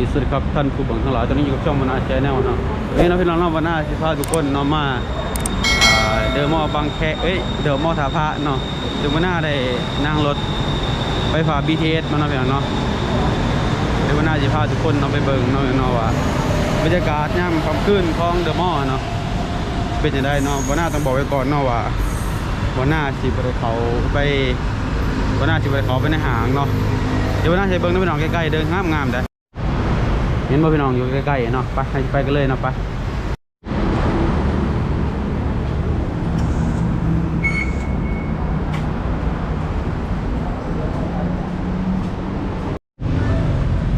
ดีสุดครับท่านผู้เบังทั้งหลายตอนนี้อยู่กับช่องวนาแชนแนลเนาะวันนี้เราพี่น้องเนาะวนาสิพาทุกคนเนาะมาเดอมอบางแคเอ้ยเดอมอท่าพระเนาะถึงวนาได้นั่งรถไฟฟ้า BTS มาเนาะพี่น้องเนาะเดี๋ยววนาสิพาทุกคนเนาะไปเบิ่งเนาะพี่น้องว่าบรรยากาศยามค่ำคืนของเดอะมอเนาะเป็นจังไดเนาะวนาต้องบอกไว้ก่อนเนาะว่าหัวหน้าสิบ่ได้เขาไปหัวหน้าสิบ่ได้เขาไปในหางเนาะเดี๋ยววันหน้าใช้เบิ้งน้ำพี่น้องใกล้ๆเดินงามงามๆได้ เห็นบ่พี่น้องอยู่ใกล้ๆเนาะไปให้ไปกันเลยเนาะไป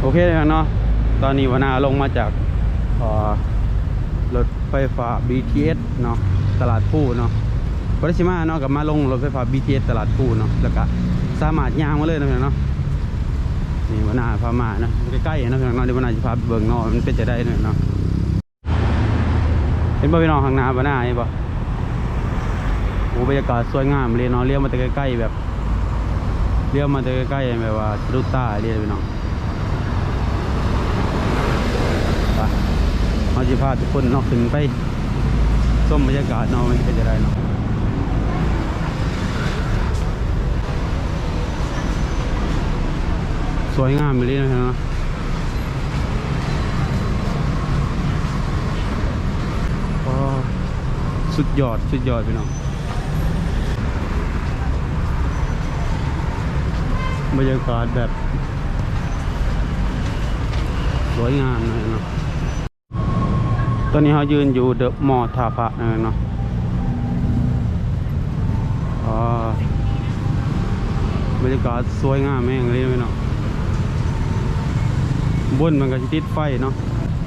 โอเคเลยเนาะตอนนี้วนาลงมาจากรถไฟฟ้า BTS เนาะตลาดผู้เนาะบริชิมาเนาะกับมาลงรถไฟฟ้า BTS ตลาดผู้เนาะแล้วก็สามารถย่างมาเลยนะเนาะ นี่วนาพามานะใกล้ๆนะพี่น้องเนาะเดี๋ยววนาจะพาเบิ่งนาะมันเป็นจะได้เนาะเนาะเห็นบ่พี่น้องข้างหน้าวนาเห็นบ่โอ้บรรยากาศสวยงามเลยเนาะเลี้ยวมาแต่ใกล้ๆแบบเลี้ยวมาแต่ใกล้ๆแบบว่าสะดุดตาเลยพี่น้องเราจะพาทุกคนเนาะขึ้นไปชมบรรยากาศเนาะมันเป็นจะได้เนาะ สวยงามเลยนะเนาะก็สุดยอด สุดยอดพี่น้องบรรยากาศแบบสวยงามเลยเนาะตอนนี้เขายืนอยู่เดอะมอทาพระนะเนาะอ๋อบรรยากาศสวยงามแม่งเลยพี่น้อง บนมันก็สิติดไฟเนาะ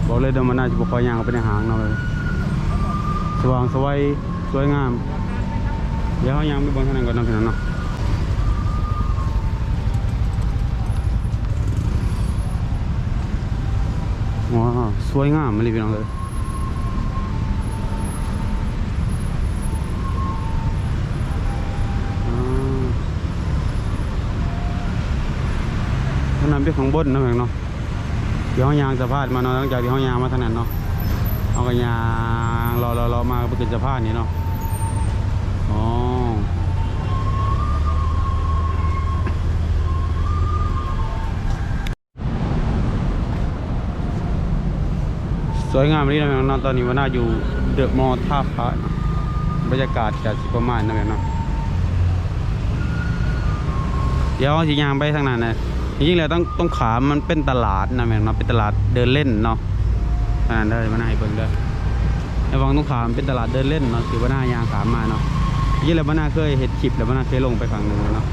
บอกเลยเดี๋ยวมันน่าจะบุกคอยยางเข้าไปในหางเนาะเลยสว่างสวยสวยงาม เดี๋ยวเขายางไปบนทางนั้นก่อนนะพี่น้องเนาะว้าวสวยงามมาเลยพี่น้องเลยนาดไปข้างบนนะพี่น้องเนาะ เดี๋ยวห้องยางสะพานมาเนาะหลังจากที่ห้องยางมาทางนั้นเนาะเอากระยางรอรอรอมาไปขึ้นสะพานนี่เนาะอ๋อสวยงามเลยนะแม่น้องตอนนี้ว่าน่าอยู่เดอะมอลล์ท่าพระบรรยากาศจะสิประมาณนั้นแหละเนะเดี๋ยวสิยางไปทางนั้นนะ จริงๆแล้วต้องต้องขามันเป็นตลาดนะแม่งเนาะเป็นตลาดเดินเล่นเนาะอ่าได้มาหน้าให้เบิ่งด้อไอ้วังต้องขามเป็นตลาดเดินเล่นเนาะคือว่าหน้ายางขามมาเนาะจริงๆแล้วว่าหน้าเคยเห็ดคลิปแล้วว่าหน้าเคยลงไปครั้งหนึ่งเนาะ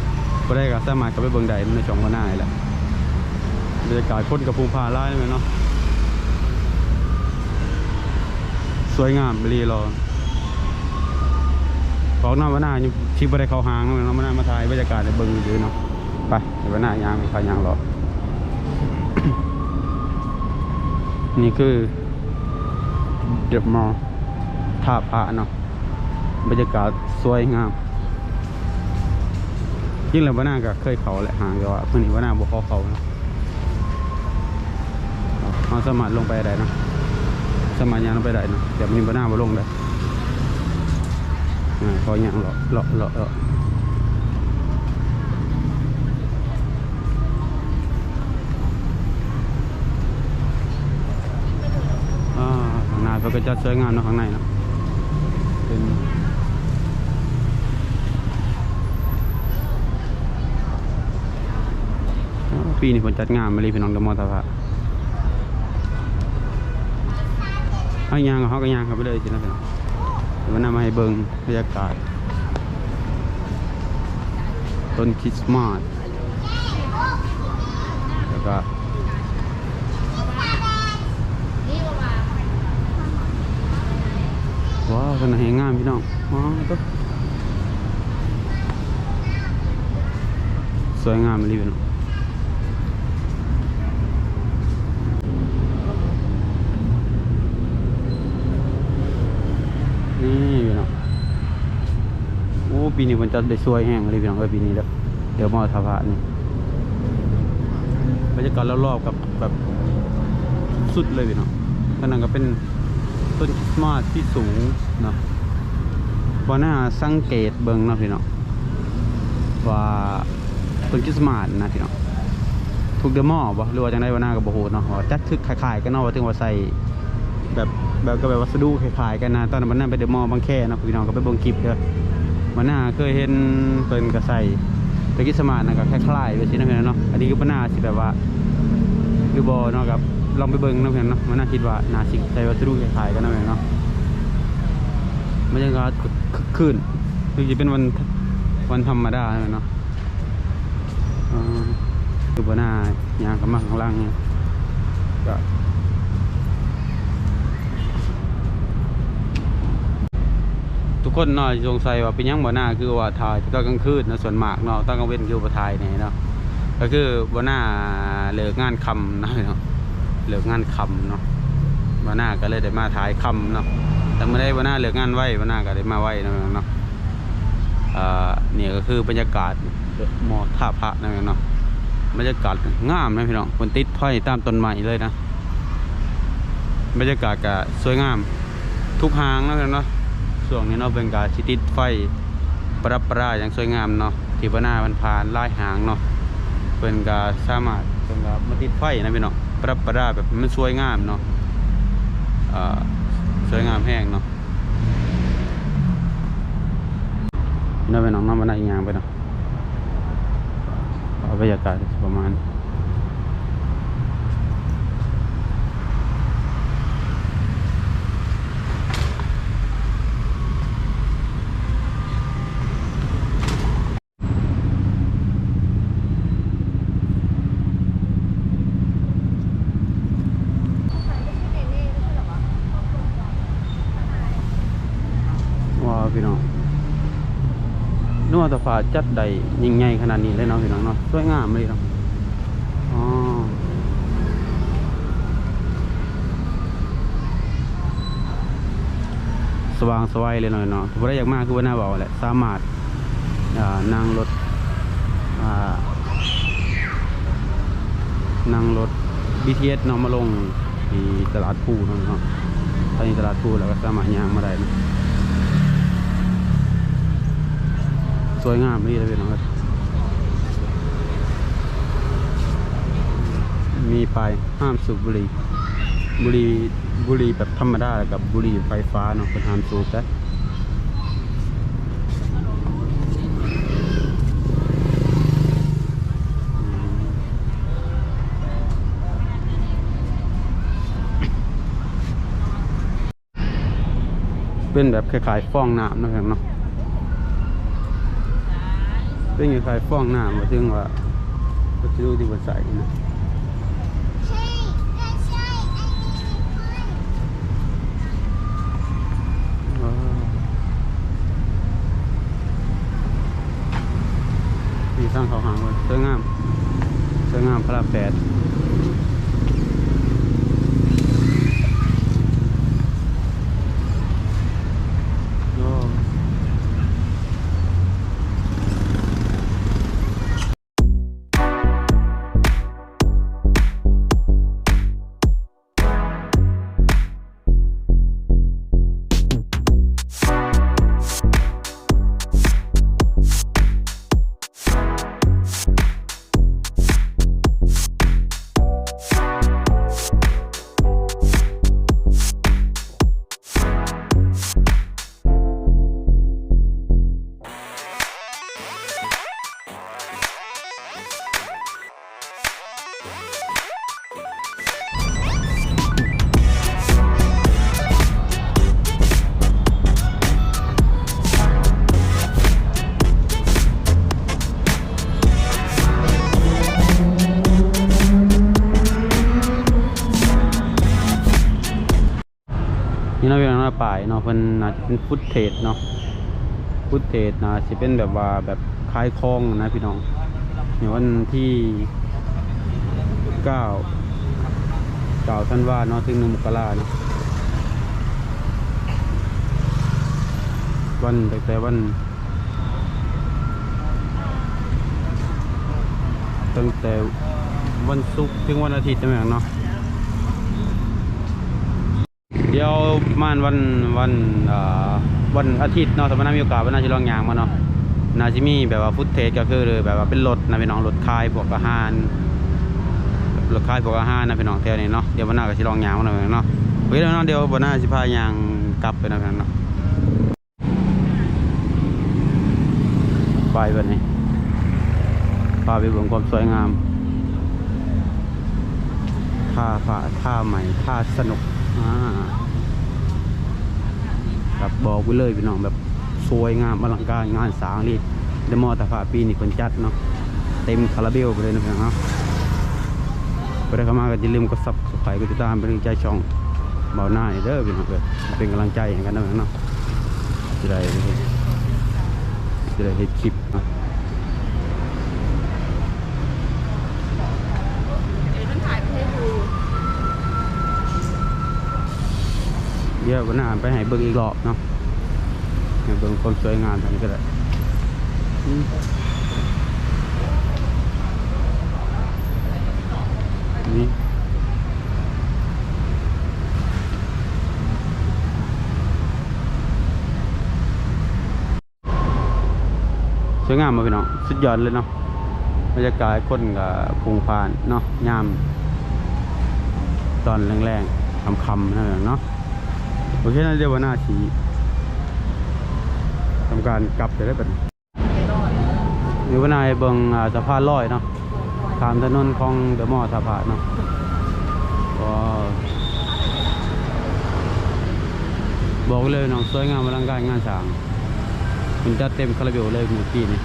ก็ได้ก็สามารถก็ไปเบิ่งได้ในช่องว่าหน้าแหละบรรยากาศคนกับภูพาไล่เลยเนาะสวยงามรีรอของหน้าว่าหน้าอยู่ที่บ่ไดเขาหางเนาะมาหน้ามาถ่ายบรรยากาศในเบิ่งอยู่เนาะ ไปเดี๋ยวหน้ายางพายางหรอนี่คือเดอะมอลล์ท่าพระเนาะบรรยากาศสวยงามยิ่งแล้วว่าหน้าก็เคยเขาแหละห่างแต่ว่าเพื่อนนี้ว่าหน้าบ่เขาเขาเนาะเราสามารลงไปได้นะสามารยางลงไปได้เนาะแต่มันนี้ว่าหน้าบ่ลงได้อ่าเขายางเลาะเลาะเลาะเลอ่า เขาก็จะสวยงามเนาะข้างในเนาะเป็นปีนี้ผลจัดงานมาเลยพี่น้องเดอะมอตาพะเอายางกับเขาก็ยางเขาไปเลยสินะพี่น้องวันหน้มาให้เบิ่งบรรยากาศต้นคริสต์มาสแล้วก็ ว้าวขนแหงงามพี่น้องว้าวตุ๊สวยงามเลยพี่น้องนี่พี่น้องโอ้ปีนี้มันจะได้สวยแห้งเลยพี่น้องเออปีนี้แล้วเดี๋ยวมอทาพะนี่บรรยากาศรอบๆกับแบบสุดเลยพี่น้องนั้นก็เป็น ต้นคริสต์มาสที่สูงเนาะว่าน่าสังเกตเบิ่งเนาะพี่น้องว่าต้นคริสต์มาสนะพี่น้องทุกเดอะมอบ่หรือว่าจังได้ว่าน่าก็บ่ฮู้เนาะจัดทึกคล้ายๆกันเนาะว่าถึงว่าใส่แบบแบบก็แบบวัสดุคล้ายๆกันนะตอนนั้นมันนั่นไปเดอมอว์บางแคเนะพี่น้องก็ไปเบิงคลิปเด้อมันน่าเคยเห็นเพิ่นก็ใส่ต้นคริสต์มาสนะก็คล้ายๆไปสิเนาะพี่น้องเนาะอันนี้ก็บ่น่าสิแบบว่าหรือบอเนาะครับ ลองไปเบิ่งนะเพื่อนเนาะมันน่าคิดว่าน่าสิใช้วัสดุคล้ายกันนะเพื่อนเนาะบรรยากาศคึกคืนคือจะเป็นวันวันธรรมดาเนาะอ่าคือบนหน้ายางกำมังข้างล่างเนี่ยก็ทุกคนเนาะสงสัยว่าเป็นยังบ่หน้าคือว่าถ่ายตอนกลางคืนนะส่วนมากเนาะตอนกลางเว้นคือบ่ถ่ายเนี่ยเนาะก็คือวันหน้าเลิกงานคำนะเนาะ เหลิกงานคำเนาะวันหน้าก็เลยได้มาถ่ายคำเนาะแต่ไม่ได้วันหน้าเหลิกงานไหววันหน้าก็ได้มาไหว้นะเนาะเนี่ยก็คือบรรยากาศหมอท่าพระนะเนาะบรรยากาศงามนะพี่น้องคนติดไฟตามต้นไม้เลยนะบรรยากาศก็สวยงามทุกหางนะพี่น้องเนาะช่วงนี้เนาะเป็นการชิติดไฟประดับประดาอย่างสวยงามเนาะที่วันหน้ามันผ่านไล่หางเนาะเพิ่นก็สามารถเพิ่นก็มาติดไฟนะพี่น้อง ปรับประดาแบบมันสวยงามเนาะอ่าสวยงามแห้งเนาะนี่าไปน้องน้ำมันอีกอย่างไปเนาะบรรยากาศประมาณว้าวพี่น้องนัว ตะฝาจัดใดยิ่งใหญ่ขนาดนี้เลยเนาะพี่น้องเนาะสวยงามเลยเนาะอ๋อสว่างสวัยเลยเนาะเนาะถ้าได้อยากมากคือว่าหน้าบอกแหละสามารถนั่งรถนั่งรถ BTS เนาะมาลงที่ตลาดภูเนาะเนาะตอนนี้ตลาดภูแล้วก็สามารถย่างมาได้นะ สวยงามนี่เลยพี่น้องครับมีป้ายห้ามสูบบุหรี่บุหรี่บุหรี่แบบธรรมดากับบุหรี่ไฟฟ้าเนาะเป็นห้ามสูบนะเป็นแบบคล้ายๆฟองน้ำนะครับเนาะ เป็นยังไงฟ้องหน้ามาถึงว่าก็จะดูที่บนใส่นะมีสร้างเขาหางเลยสวยงามสวยงามพระแปด เราเป็นหน้าป่ายเนาะเพิ่นน่าจะเป็นฟุตเทจเนาะฟุตเทจน่าจะเป็นแบบว่าแบบคลายคลองนะพี่น้องในวันที่เก้าเก้าธันว่าเนาะถึงหนึ่งมกราเนาะวันแต่วันตั้งแต่วันศุกร์ถึงวันอาทิตย์ใช่ไหมเนาะ เดี๋ยวมาณวันวันวันอาทิตย์เนาะสมมติมีโอกาสวันน่าจะลองยางมาเนาะนาจะมีแบบว่าฟุตเทสก็คือแบบว่าเป็นรถนะพี่น้องรถคายพวกอาหารรถคายพวกอาหารนะพี่น้องแถวนี้เนาะเดี๋ยววันหน้าก็จะลองยางมาหน่อยเนาะเฮ้ยแล้วเนาะเดี๋ยววันหน้าจะพายางกลับไปนะพี่น้องเนาะไปแบบนี้พาไปเบิ่งความสวยงามท่าฟ้าท่าใหม่ท่าสนุกอ่า ครับบอกไว้เลยพี่น้องแบบสวยงามอลังการงานสางนี่เดมอตาฟาปีนี่คนจัดเนาะเต็มคาราเบลไปเลยนะพี่น้องเนาะไปได้เข้ามาก็อย่าลืมกดซับสไครต์กดติดตามเป็นกำลังใจช่องเบาหน้าเด้อพี่น้องเลยเป็นกำลังใจให้กันนะพี่น้องเนาะจะได้จะได้เห็นคลิปเนาะ เดี๋ยวมันถ่ายไปให้ดู เดี๋ยววันหน้าไปให้เบิ่งอีกรอบเนาะให้เบิ่งความสวยงามทางนี้ก็ได้นี่สวยงามมาพี่น้องสุดยอดเลยเนาะบรรยากาศคนกับพุงพานเนาะยามตอนแรงๆคำๆนั่นแหละเนาะ โอเคนะเดี๋ยววันหน้าทีทำการกลับจะได้เป็นอยู่วันนาให้เบิงสะพานลอยเนาะตามถนนของเดอะมอลล์สะพานเนาะก็บอกเลยน้องสวยงามอลังการงานสร้างมันจะเต็มคาราเบลเลยมูปีนี่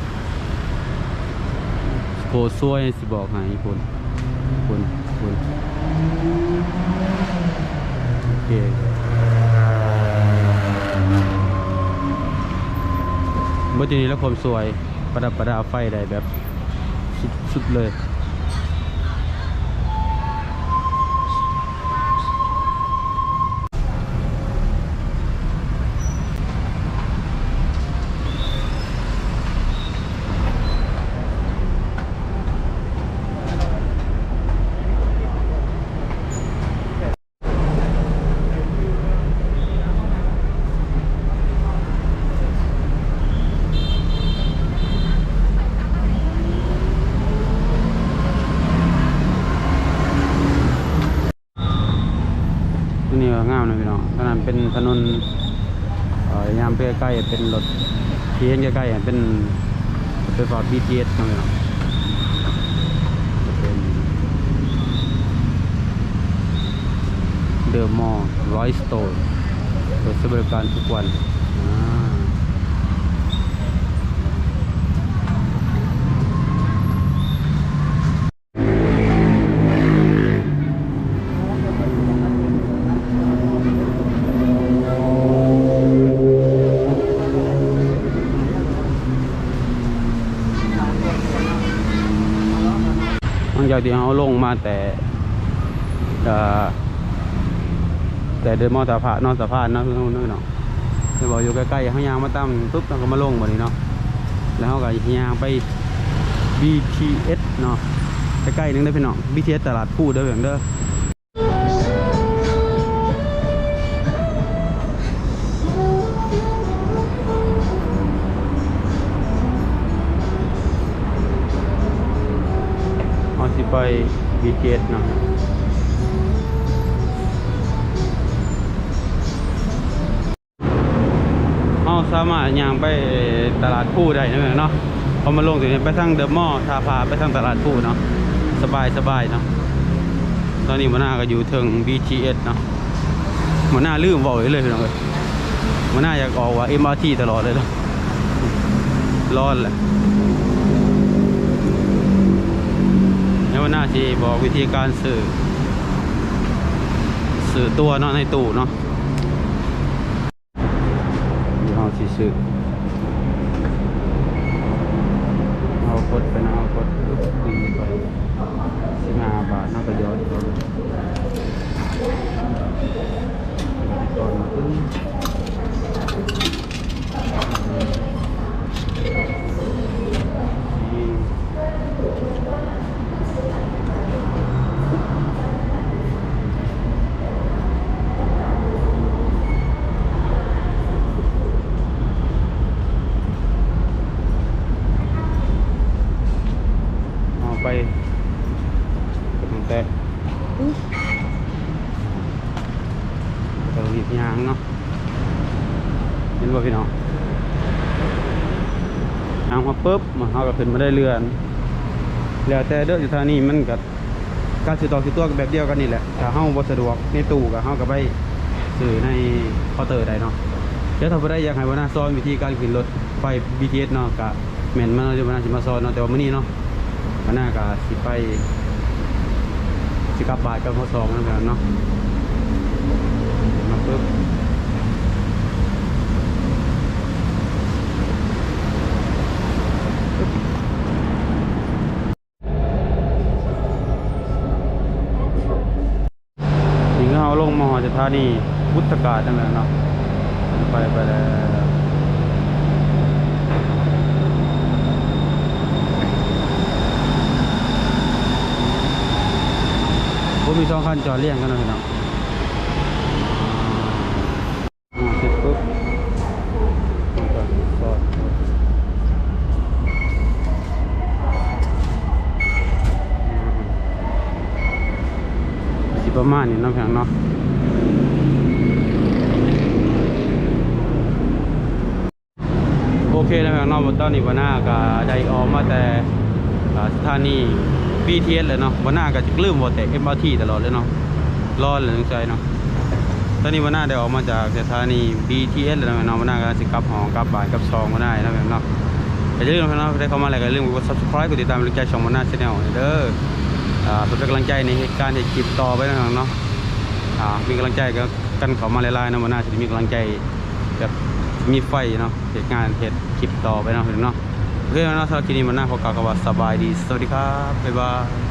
โคซวยสิบอกให้คุณคุณคุณโอเค เมื่อทีนี้แล้วความสวยประดับประดาไฟได้แบบสุดสุดเลย ที่นี่ก็งามนะพี่น้องขนาด เป็นถนนยามเพื่อใกล้เป็นรถที่เห็นใกล้ๆเป็นรถไฟฟ้า BTS นะพี่น้องเป็นเดอะมอลล์ร้อยสโตนเปิดบริการทุกวัน จากที่เขาลงมาแต่เอ่อแต่เดินมอสะพานนอนสะพานนะพี่น้องเนาะจะบอกอยู่ใกล้ๆเขายางมาตั้มปุ๊บเราก็มาลงบบนี้เนาะแล้วเขาก็ยางไป BTS เนาะใกล้ๆนึงได้พี่น้อง BTS ตลาดพูดเด้อเพียงเด้อ ไป BTS เนาะเราสามารถย่างไปตลาดพูได้นะเพียงเนาะพอมาลงตรงนี้ไปทางเดอะมอลล์ทาพาไปทางตลาดพูเนาะสบายสบายเนาะตอนนี้หัวหน้าก็อยู่ถึง BTS เนาะหัวหน้าลืมบอกเลยพี่น้องเลยหัวหน้าอยากออกว่า MRT ตลอดเลยเนาะร้อนแหละ แล้ววั นหน้าที่บอกวิธีการสื่อ สื่อตัวเนาะในตู้เนาะยี่ห้อที่สื่อเอากดไปนะเอากดตีไปสิบห้าบาทน่าประโยชน์ก่อนก่อนปึ้งนี่ ยางเนาะเห็นบ่พี่น้องยางมาปุ๊บมา เฮาก็ขึ้นมาได้เรือน แล้วแต่เด้ออยู่ทางนี้มันก็การซื้อต่อซื้อตัวก็แบบเดียวกันนี่แหละถ้าเฮาบ่สะดวกในตู้ก็เฮาก็ไปซื้อในเคาน์เตอร์ได้เนาะเดี๋ยวถ้าบ่ได้อยากให้ว่าหน้าสอนวิธีการขึ้นรถไฟ BTS เนาะก็แม่นมันเนาะเดี๋ยววันหน้าสิมาสอนเนาะแต่ว่ามื้อนี้เนาะวันหน้าก็สิไปสิกลับบ้านกับมสองนั่นแหละเนาะมาปึ๊บนี่ก็เฮา ลงมหานีพุทธกาศนั่นแหละเนาะไปไปแล้วผมมีสองคันจอดเรียงกันนะพี่น้องอ่าเสร็จปุ๊บประมาณนี้นาะพี่น้องเนาะโอ เน้องเนาะตอนนี้วันหน้าก็ได้ออกมาแต่สถานี BTS เลยเนาะวันหน้าก็จะกลืมว่าแต่ MRT ตลอดเลยเนาะรอดเลยนึงใจเนาะตอนนี้วันหน้าได้ออกมาจากสถานี BTS เลยเนาะวันหน้าก็สิกลับหอกลับบ่ายกลับซองวันหน้าเนาะเนาะอย่าลืมนะเนาะได้เข้ามาแล้วก็อย่าลืมกด subscribe กดติดตามกำลังใจช่องวันหน้า channel เด้ออ่าเพื่อเป็นกำลังใจในการที่คลิปต่อไปนะเนาะอ่ามีกำลังใจกันเข้ามาหลายๆนะวันหน้าจะมีกำลังใจแบบ มีไฟเนาะเหตุงานเหตุคลิปต่อไปเนาะเนาะโอเคเนาะสำหรับคลิปนี้มันน่าขอกล่าวคำว่าสบายดี สวัสดีครับ บ๊ายบาย